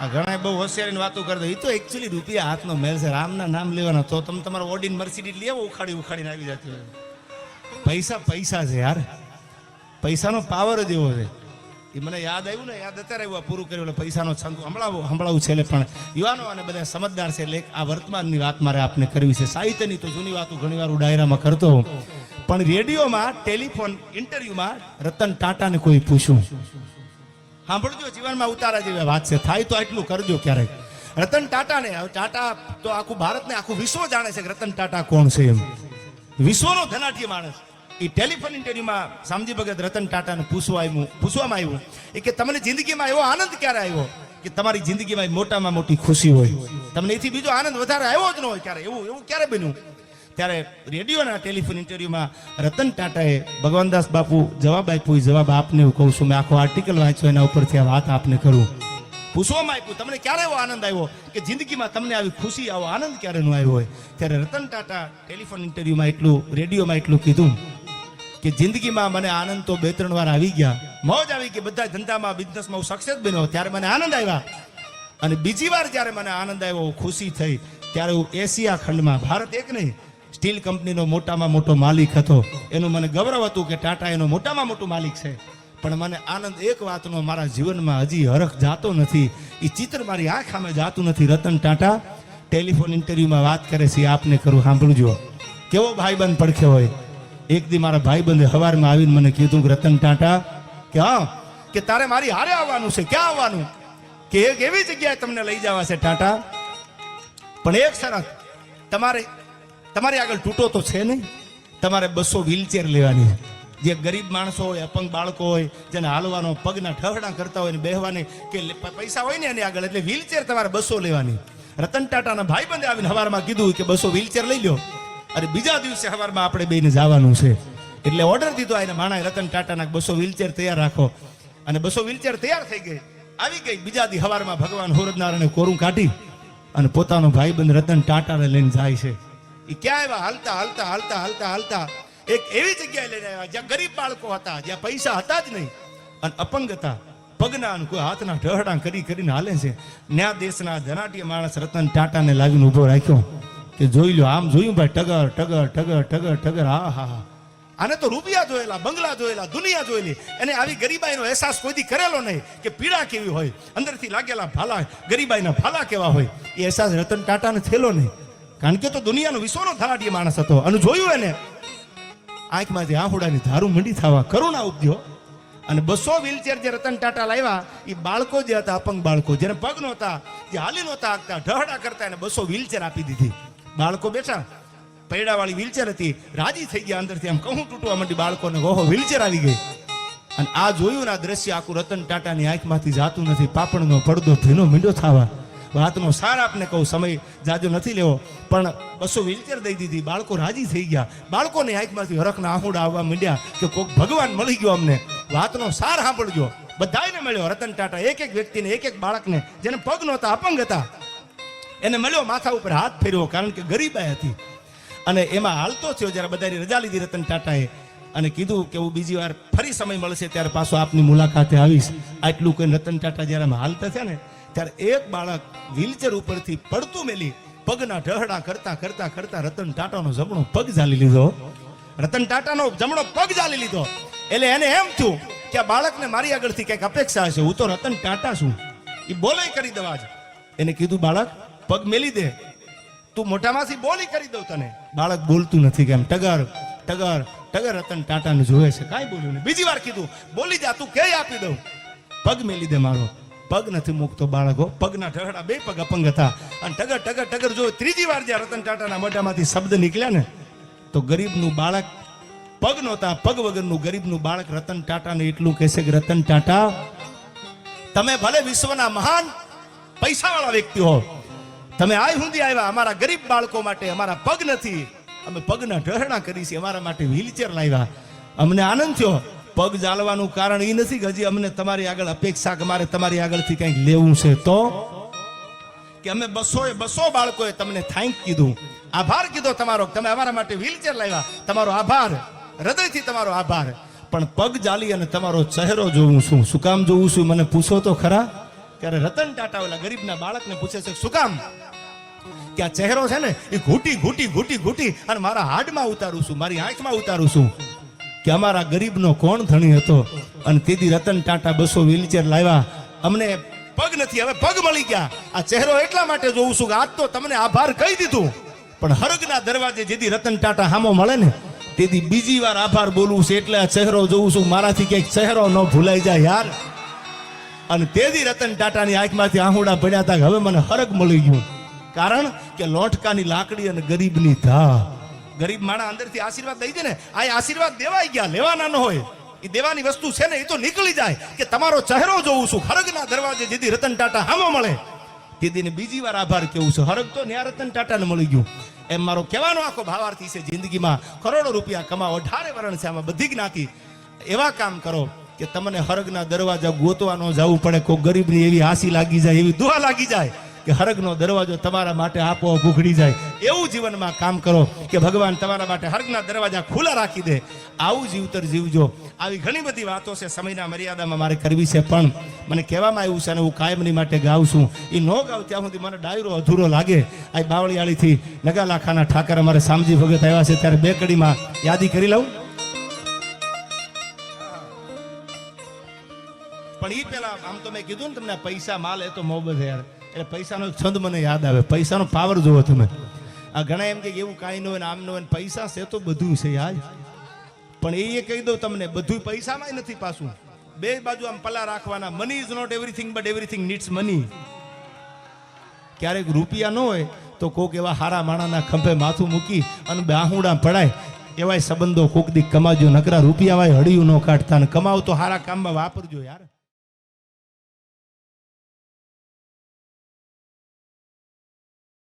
આ ઘણા બહુ હોશિયારીની વાતો કરતો એ તો એકચ્યુઅલી રૂપિયા હાથનો મેલ છે. રામના નામ લેવાના. તો તમે તમારો ઓડિન મર્સિડીઝ લેવો, ઉખાડી ઉખાડીને આવી જતી હોય. પૈસા પૈસા છે યાર. પૈસાનો પાવર જ એવો છે. એ મને યાદ આવ્યું ને, યાદ અત્યારે આવ્યું પૂરું કર્યું એટલે પૈસાનો છંદ હમણાં હમણાં છે એટલે પણ યુવાનો અને બધા સમજદાર છે એટલે આ વર્તમાનની વાત મારે આપને કરવી છે. સાહિત્યની તો જૂની વાતો ઘણીવાર હું ડાયરામાં કરતો હોઉં. પણ રેડિયોમાં, ટેલિફોન ઇન્ટરવ્યુમાં રતન ટાટાને કોઈ પૂછ્યું. સાંભળજો, જીવનમાં ઉતારા જેવી વાત છે. થાય તો આટલું કરજો ક્યારેક. રતન ટાટાને ટાટા તો આખું ભારતને, આખું વિશ્વ જાણે છે કે રતન ટાટા કોણ છે એમ. વિશ્વનો ધનાઢ્ય માણસ. એ ટેલિફોન ઇન્ટરવ્યુમાં સામજી ભગત રતન ટાટાને પૂછવા આવ્યું, પૂછવામાં આવ્યું એ કે, તમને જિંદગીમાં એવો આનંદ ક્યારે આવ્યો કે તમારી જિંદગીમાં મોટામાં મોટી ખુશી હોય? તમને એથી બીજો આનંદ વધારે આવ્યો જ ન હોય ક્યારે? એવું એવું ક્યારે બન્યું? ત્યારે રેડિયોના ટેલિફોન ઇન્ટરવ્યુમાં રતન ટાટાએ ભગવાનદાસ બાપુ જવાબ આપ્યો એ જવાબ આપને હું કહું છું. મેં આખો આર્ટિકલ વાંચ્યો, એના ઉપરથી આ વાત આપને કરું. પૂછવામાં આપ્યું, તમને ક્યારે એવો આનંદ આવ્યો કે જિંદગીમાં તમને આવી ખુશી, આવો આનંદ ક્યારે ન આવ્યો હોય? ત્યારે રતન ટાટા ટેલિફોન ઇન્ટરવ્યુમાં એટલું, રેડિયોમાં એટલું કીધું કે જિંદગીમાં મને આનંદ તો બે, ત્રણ વાર આવી ગયા. મોજ આવી કે બધા ધંધામાં બિઝનેસમાં હું સક્સેસ બન્યો ત્યારે મને આનંદ આવ્યા. અને બીજી વાર જ્યારે મને આનંદ આવ્યો ખુશી થઈ. ત્યારે હું એશિયા ખંડમાં, ભારત એક નહીં સ્ટીલ કંપનીનો મોટામાં મોટો માલિક હતો. એનું મને ગૌરવ હતું કે ટાટા એનો મોટામાં મોટો માલિક છે. પણ મને આનંદ એક વાતનો મારા જીવનમાં હજી હરખ જાતો નથી. એ ચિત્ર મારી આંખ સામે જાતું નથી, રતન ટાટા. ટેલિફોન ઇન્ટરવ્યુમાં વાત કરે છે આપને કરું, સાંભળજો. કેવો ભાઈબંધ પડખે હોય. એક દી મારા ભાઈબંધે હવારમાં આવીને મને કીધું કે, રતન ટાટા, કે હા, કે તારે મારી હારે આવવાનું છે, ક્યાં આવવાનું? કે એક એવી જગ્યાએ તમને લઈ જવા છે ટાટા? પણ એક શરત, તમારે તમારી આગળ તૂટો તો છે નહીં. તમારે બસો વ્હીલચેર લેવાની જે ગરીબ માણસો હોય, અપંગ બાળકો હોય, જેને હાલવાનો પગના ઠહડા કરતા હોય બેહવાની કે પૈસા હોય ને એની આગળ, એટલે વ્હીલચેર તમારે બસો લેવાની. રતન ટાટાના ભાઈબંધે આવીને હવારમાં કીધું કે બસો વ્હીલચેર લઈ લો અને બીજા દિવસે હવારમાં આપણે બેને જવાનું છે. એટલે ઓર્ડર દીધો એને માણા રતન ટાટાના બસો વ્હીલચેર તૈયાર રાખો. અને બસો વ્હીલચેર તૈયાર થઈ ગઈ. આવી ગઈ. બીજા દી હવારમાં ભગવાન હોરદનારાયણે કોરું કાઢી અને પોતાનો ભાઈબંધ રતન ટાટાને લઈને જાય છે. એ ક્યાં આવ્યા હાલતા હાલતા હાલતા હાલતા હાલતા. એક એવી જગ્યાએ લઈને આવ્યા જ્યાં ગરીબ બાળકો હતા, જ્યાં પૈસા હતા જ નહીં. અને અપંગ હતા. પગના કોઈ હાથના ઢહડા કરી કરીને હાલે છે. ન્યા દેશના ધનાટીય માણસ રતન ટાટાને લાવીને ઊભો રાખ્યો કે જોઈ લો આમ જોયું ભાઈ ટગર ટગર ટગર ટગર ટગર હા હા હા. આને તો રૂપિયા જોયેલા, બંગલા જોયેલા, દુનિયા જોયેલી. એને આવી ગરીબાઈનો અહેસાસ કોઈથી કરેલો નહીં કે પીડા કેવી હોય. અંદરથી લાગેલા ભાલા, ગરીબાઈના ભાલા કેવા હોય. એ અહેસાસ રતન ટાટાને થયેલો નહીં. કારણ કે તો દુનિયાનો વિશ્વનો ધનાઢ્ય માણસ હતો. અને જોયું એને, આંખમાંથી આહુડાની ધારું મંડી થવા કરુણા ઉપદ્યો અને બસો વ્હીલચેર જે રતન ટાટા લાવ્યા એ બાળકો જે હતા, અપંગ બાળકો, જેને પગ નહોતા, જે હાલી નહોતા આગતા, ઢહડા કરતા એને બસો વ્હીલચેર આપી દીધી. બાળકો બેઠા, પૈડાવાળી વ્હીલચેર હતી, રાજી થઈ ગયા અંદરથી, આમ કહું તૂટવા માંડી બાળકોને, ઓહો વ્હીલચેર આવી ગઈ. અને આ જોયું ને આ દ્રશ્ય આખું રતન ટાટાની આંખમાંથી જાતું નથી, પાપણનો પડદો ભીનો મીંડો થવા વાતનો સાર આપને કહું, સમય જાજો નથી લેવો. પણ બસો વ્હીલચેર દઈ દીધી, બાળકો રાજી થઈ ગયા. બાળકોની આંખમાંથી હરખના આંખોડા આવવા માંડ્યા કે કોઈક ભગવાન મળી ગયો અમને. વાતનો સાર સાંભળજો. બધાને મળ્યો, રતન ટાટા, એક એક વ્યક્તિને, એક એક બાળકને, જેને પગ નહોતા, અપંગ હતા. એને મળ્યો માથા ઉપર હાથ ફેર્યો કારણ કે ગરીબાઈ હતી. અને એમાં હાલતો થયો, જ્યારે બધાની રજા લીધી રતન ટાટાએ. અને કીધું કે હું બીજી વાર ફરી સમય મળશે ત્યારે પાછો આપની મુલાકાતે આવીશ. આટલું કોઈ રતન ટાટા જ્યારે હાલતા થયા ને, ત્યારે એક બાળક વ્હીલચેર ઉપરથી પડતું મેલી, પગના ઢહડા કરતા કરતા કરતા રતન ટાટાનો જમણો પગ ઝાલી લીધો. રતન ટાટાનો જમણો પગ ઝાલી લીધો. એટલે એને એમ થયું કે આ બાળકને મારી આગળથી કંઈક અપેક્ષા હશે. હું તો રતન ટાટા છું. એ બોલે કરી દેવા જ એને કીધું, બાળક, પગ મેલી દે. તું મોટામાંથી બોલી કરી દઉં તને. બાળક બોલતું નથી કેમ ટગર ટગર ટગર રતન ટાટાને જોવે છે. કાંઈ બોલ્યું નહીં. બીજી વાર કીધું, બોલી જા, તું કે આપી દઉં. પગ મેલી દે મારો. પગ નથી મૂકતો બાળકો. પગના ઢગડા બે પગ અપંગ હતા. અને ટગર ટગર ટગર જો ત્રીજી વાર જ્યાં રતન ટાટાના મોઢામાંથી શબ્દ નીકળ્યા ને, તો ગરીબનું બાળક પગ નહોતા, પગ વગરનું ગરીબનું બાળક રતન ટાટાને એટલું કહેશે કે, રતન ટાટા, તમે ભલે વિશ્વના મહાન પૈસાવાળા વ્યક્તિ હો, તમે આય સુધી આવ્યા. અમારા ગરીબ બાળકો માટે અમારા પગ નથી. અમે પગના ઢરણા કરી છે અમારા માટે વ્હીલચેર લાવ્યા. અમને આનંદ થયો. પગ જાળવાનું કારણ એ નથી કે હજી અમને તમારી આગળ અપેક્ષા કે મારે તમારી આગળથી કંઈક લેવું છે. તો કે અમે બસો એ બસો બાળકોએ તમને થેન્ક કીધું. આભાર કીધો તમારો. તમે અમારા માટે વ્હીલચેર લાવ્યા. તમારો આભાર. હૃદયથી તમારો આભાર. પણ પગ ચાલી અને તમારો ચહેરો જોઉં છું શું કામ જોઉં છું? મને પૂછો તો ખરા? ત્યારે રતન ટાટા ઓલા ગરીબના બાળકને પૂછે છે, શું કામ? કે આ ચહેરો છે ને, એ ઘૂંટી ઘૂંટી ઘૂંટી ઘૂંટી અને મારા હાડમાં ઉતારું છું, મારી આંખમાં ઉતારું છું કે અમારા ગરીબનો કોણ ધણી હતો? અને તેથી રતન ટાટા બસો વ્હીલચેર લાવ્યા. અમને પગ નથી, હવે પગ મળી ગયા. આ ચહેરો એટલા માટે જોઉં છું કે આજ તો તમને આભાર કહી દીધું. પણ હરગના દરવાજે જેથી રતન ટાટા હામો મળે ને તેથી બીજી વાર આભાર બોલવું છે એટલે આ ચહેરો જોઉં છું. મારાથી ક્યાંક ચહેરો ન ભૂલાઈ જાય યાર. અને તેથી રતન ટાટાની આંખમાંથી આહુડા પડ્યા હતા કે હવે મને હરગ મળી ગયું. કારણ કે લોટકાની લાકડી અને ગરીબની ધા ગરીબ માણા અંદરથી આશીર્વાદ દઈ દે ને, આ આશીર્વાદ દેવાઈ ગયા, લેવાના ન હોય. એ દેવાની વસ્તુ છે ને, એ તો નીકળી જાય કે તમારો ચહેરો જોઉં છું, હરગના દરવાજે જેથી રતન ટાટા હામો મળે. દીદીને બીજી વાર આભાર કેવું છે? હરગ તો ન્યા રતન ટાટાને મળી ગયું. એમ મારો કહેવાનો આખો ભાવાર્થી છે જિંદગીમાં. કરોડો રૂપિયા કમાવો, અઢારે વરણ છે આમાં બધી જ્ઞાતિ. એવા કામ કરો કે તમને હરગના દરવાજા ગોતવા ન જવું પડે, કોઈ ગરીબની એવી હાસી લાગી જાય, એવી દુઆ લાગી જાય. કે હરગનો દરવાજો તમારા માટે આપો ભૂખડી જાય. એવું જીવનમાં કામ કરો કે ભગવાન તમારા માટે હરગના દરવાજા ખુલ્લા રાખી દે. આવું જીવતર જીવજો. આવી ઘણી બધી વાતો છે, સમયના મર્યાદામાં મારે કરવી છે, પણ મને કહેવામાં આવ્યું છે અને હું કાયમની માટે ગાઉં છું. એ ન ગાઉં ત્યાં સુધી મને ડાયરો અધૂરો લાગે. આ બાવળિયાળીથી નગાલાખાના ઠાકર અમારે સામજી ભગત આવ્યા છે, ત્યારે બે કડીમાં યાદી કરી લઉં. પણ એ પેલા આમ તો મેં કીધું ને તમને, પૈસા માલ એ તો મોહબત યાર. એટલે પૈસાનો એક છંદ મને યાદ આવે. પૈસાનો પાવર જોવો તમે. આ ઘણા એમ કે એવું કાંઈ ન હોય ને આમ ન હોય પૈસા છે તો બધું છે યાર. પણ એ કહી દઉં તમને બધું પૈસામાં નથી પાછું. બે બાજુ આમ પલા રાખવાના. Money is not everything but everything needs money ક્યારેક રૂપિયા ન હોય તો કોક એવા હારા માણાના ખંભે માથું મૂકી અને બાહુડા પડાય. એવાય સંબંધો કોક દી કમાજો. નકરા રૂપિયા વાય હળિયું ન કાઢતા ને કમાવ તો હારા કામમાં વાપરજો યાર.